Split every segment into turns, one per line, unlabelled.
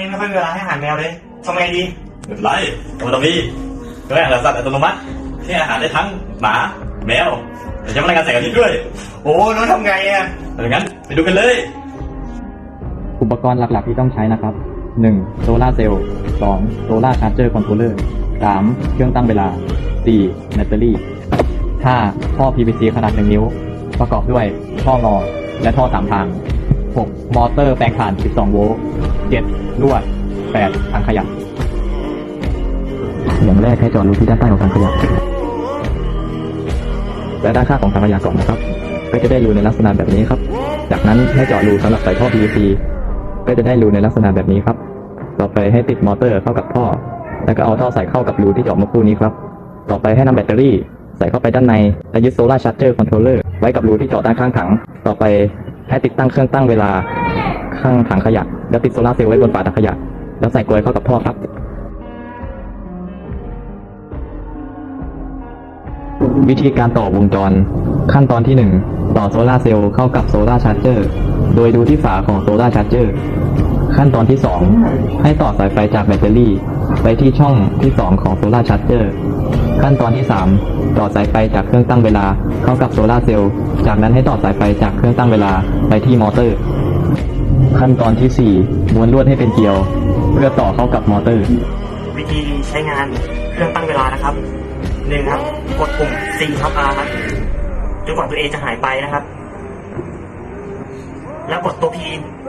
มีเวลาให้อาหารแมวเลยทำไงดี
ไม่เป็นไรมันต้องมีเครื่องอาหารสัตว์อัตโนมัติให้อาหารได้ทั้งหมาแมวแต่ยังพนักงานแสงอาทิตย์ด้วย
โอ้น้องทำไงอะ
ดังนั้นไปดูกันเลย
อุปกรณ์หลักๆที่ต้องใช้นะครับ 1. โซลาร์เซลล์ 2. โซลาร์ชาร์จเจอร์คอนโทรลเลอร์ 3. เครื่องตั้งเวลา 4. แบตเตอรี่ 5. ท่อ PVC ขนาด 1 นิ้ว ประกอบด้วยท่องอ และท่อ3ทาง 6. มอเตอร์แปลงผ่าน 12 โวลต์ 7. ลวด 8. ถังขยะ อย่างแรกให้เจอดรูที่ด้านใต้ของถังขยะ และด้านข้างของถังขยะก่อนนะครับ ก็จะได้รูในลักษณะแบบนี้ครับ จากนั้นให้เจาะรูสำหรับใส่ท่อ PVC ก็จะได้รูในลักษณะแบบนี้ครับ ต่อไปให้ติดมอเตอร์เข้ากับท่อ แล้วก็เอาท่อใส่เข้ากับรูที่เจาะเมื่อครู่นี้ครับ ต่อไปให้นำแบตเตอรี่ใส่เข้าไปด้านในและยึดโซลาร์ชาร์จเจอร์คอนโทรลเลอร์ไว้กับรูที่เจาะด้านข้างถัง ต่อไป ให้ติดตั้งเครื่องตั้งเวลาข้างถังขยะ แล้วติดโซลาร์เซลล์ไว้บนฝาถังขยะ แล้วใส่กลวยเข้ากับท่อครับวิธีการต่อวงจร ขั้นตอนที่ 1 ต่อโซลาร์เซลล์เข้ากับโซลาร์ชาร์จเจอร์โดยดูที่ฝาของโซลาร์ชาร์จเจอร์ขั้นตอนที่ 2 ให้ต่อสายไฟจากแบตเตอรี่ ไปที่ช่องที่ 2 ของโซลาร์ชาร์จเจอร์ ขั้นตอนที่ 3 ต่อสายไฟจากเครื่องตั้งเวลาเข้ากับโซลาเซลล์ จากนั้นให้ต่อสายไฟจากเครื่องตั้งเวลาไปที่มอเตอร์ ขั้นตอนที่ 4 ม้วนลวดให้เป็นเกลียว เพื่อต่อเข้ากับมอเตอร์
วิธีใช้งานเครื่องตั้งเวลานะครับหนึ่งครับ กดปุ่ม C ทับ R ครับจนกว่าตัว A จะหายไปนะครับ แล้วกดตัว P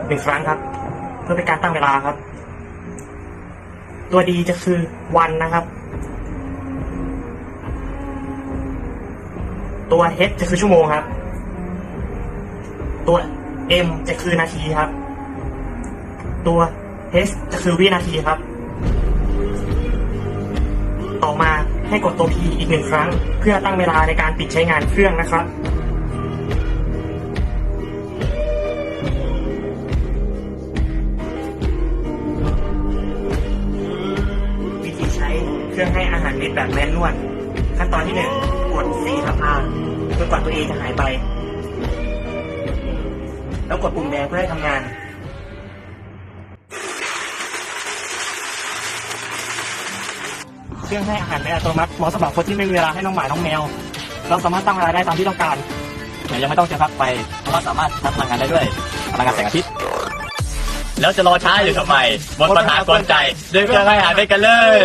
หนึ่งครั้งครับ เพื่อเป็นการตั้งเวลาครับ ตัว D จะคือวันนะครับ ตัว H จะคือชั่วโมงครับ ตัว M จะคือนาทีครับ ตัว H จะคือวินาทีครับ ต่อมาให้กดตัว P อีกหนึ่งครั้ง เพื่อตั้งเวลาในการปิดใช้งานเครื่องนะครับวิธีใช้เครื่องให้อาหารเม็ดแบบแมนนวลขั้นตอนที่หนึ่ง กด C ทับ R จนกว่าตัว A จะหายไป แล้วกดปุ่มแดงเพื่อให้ทำงานเครื่องให้อาหารในอัตโนมัติเหมาะสำหรับคนที่ไม่มีเวลาให้น้องหมา น้องแมว เราสามารถตั้งเวลาได้ตามที่ต้องการ
แต่ยังไม่ต้องเสียพักไปเพราะว่าสามารถรับพลังงานได้ด้วยพลังงานแสงอาทิตย์ แล้วจะรอช้าอยู่ทำไมหมดปัญหากวนใจด้วยเครื่องให้อาหารไปกันเลย